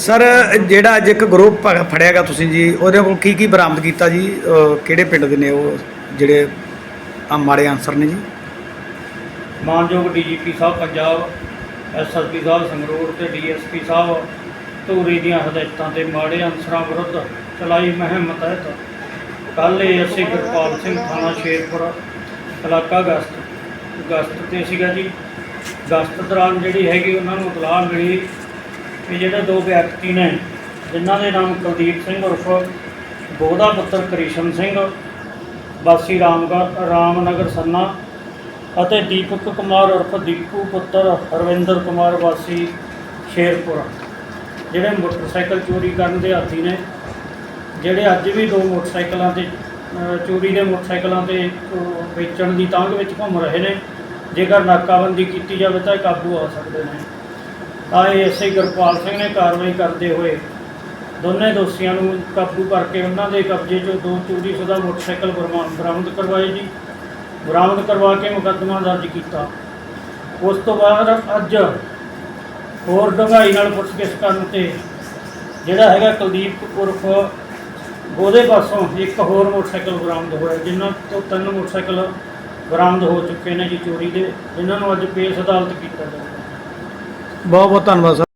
Sir, ਜਿਹੜਾ ਅੱਜ ਇੱਕ ਗਰੁੱਪ ਫੜਿਆਗਾ ਤੁਸੀਂ ਜੀ, ਉਹਦੇ ਕੋਲ ਕੀ ਕੀ ਬਰਾਮਦ ਕੀਤਾ ਜੀ? ਅਹ, ਕਿਹੜੇ ਪਿੰਡ ਦੇ ਨੇ ਉਹ, ਜਿਹੜੇ ਆ ਮਾੜੇ ਆਨਸਰ ਨੇ ਜੀ? ਮਾਨਯੋਗ ਡੀਜੀਪੀ ਸਾਹਿਬ ਪੰਜਾਬ ਐਸਐਸਪੀ ਸਾਹਿਬ ਸੰਗਰੂਰ ਤੇ ਡੀਐਸਪੀ ਸਾਹਿਬ, ਧੂਰੀ ਦੀਆਂ ਹਦਾਇਤਾਂ ਤੇ ਮਾੜੇ ਅਨਸਰਾਂ ਵਿਰੁੱਧ ਚਲਾਈ ਮੁਹਿੰਮ ਤਹਿਤ ਕੱਲ੍ਹ ਇਹ ਅਸੀਂ ਗੁਰਪਾਲ ਸਿੰਘ ਥਾਣਾ ਸ਼ੇਰਪੁਰ, ਇਲਾਕਾ ਗਸਤ ਗਸਤ ਤੇ ਸੀਗਾ ਜੀ। ਗਸਤ ਦੌਰਾਨ ਜਿਹੜੀ ਹੈਗੀ ਉਹਨਾਂ ਨੂੰ ਇਤਲਾਹ ਮਿਲੀ ਵੀ ਜਿਹੜੇ ਦੋ ਵਿਅਕਤੀ ਨੇ, ਜਿਨ੍ਹਾਂ ਦੇ ਨਾਮ ਕੁਲਦੀਪ ਸਿੰਘ ਉਰਫ ਬੋਧਾ ਪੁੱਤਰ ਕ੍ਰਿਸ਼ਨ ਸਿੰਘ, ਵਾਸੀ ਰਾਮਗੜ੍ਹ ਰਾਮਨਗਰ ਸੰਨਾ ਅਤੇ ਦੀਪਕ ਕੁਮਾਰ ਉਰਫ ਦੀਪੂ ਪੁੱਤਰ ਹਰਵਿੰਦਰ ਕੁਮਾਰ ਵਾਸੀ ਸ਼ੇਰਪੁਰ, ਜਿਹੜੇ ਮੋਟਰਸਾਈਕਲ ਚੋਰੀ ਕਰਨ ਦੇ ਆਦੀ ਨੇ, ਜਿਹੜੇ ਅੱਜ ਵੀ ਦੋ ਮੋਟਰਸਾਈਕਲਾਂ ਤੇ ਚੋਰੀ ਦੇ ਮੋਟਰਸਾਈਕਲਾਂ ਤੇ ਵੇਚਣ ਦੀ ਤਾਂਘ ਵਿੱਚ ਘੁੰਮ ਰਹੇ ਨੇ, ਜੇਕਰ ਨਾਕਾਬੰਦੀ ਕੀਤੀ ਜਾਵੇ ਤਾਂ ਇਹ ਕਾਬੂ ਆ ਸਕਦੇ ਨੇ। ਆਏ ਇਹ ਐਸਆਈ ਗੁਰਪਾਲ ਸਿੰਘ ਨੇ ਕਾਰਵਾਈ ਕਰਦੇ ਹੋਏ ਦੋਨੇ ਦੋਸ਼ੀਆਂ ਨੂੰ ਕਾਬੂ ਕਰਕੇ ਉਹਨਾਂ ਦੇ ਕਬਜ਼ੇ 'ਚੋਂ ਦੋ ਚੋਰੀਸ਼ੁਦਾ ਮੋਟਰਸਾਈਕਲ ਬਰਾਮ- ਬਰਾਮਦ ਕਰਵਾਏ ਜੀ। ਬਰਾਮਦ ਕਰਵਾ ਕੇ ਮੁਕੱਦਮਾ ਦਰਜ ਕੀਤਾ। ਉਸ ਤੋਂ ਬਾਅਦ ਅੱਜ ਹੋਰ ਡੂੰਘਾਈ ਨਾਲ ਪੁੱਛਗਿੱਛ ਕਰਨ ਤੇ ਜਿਹੜਾ ਹੈਗਾ ਕੁਲਦੀਪ ਉਰਫ ਉਹਦੇ ਪਾਸੋਂ ਇੱਕ ਹੋਰ ਮੋਟਰਸਾਈਕਲ ਬਰਾਮਦ ਹੋਇਆ, ਜਿਨ੍ਹਾਂ ਤੋਂ ਤਿੰਨ ਮੋਟਰਸਾਈਕਲ ਬਰਾਮਦ ਹੋ ਚੁੱਕੇ ਨੇ ਜੀ ਚੋਰੀ ਦੇ, ਜਿਨ੍ਹਾਂ ਨੂੰ ਅੱਜ ਪੇਸ਼ ਅਦਾਲਤ ਕੀਤਾ ਜਾਵੇਗਾ ਬਹੁਤ ਬਹੁਤ ਧੰਨਵਾਦ ਸਰ।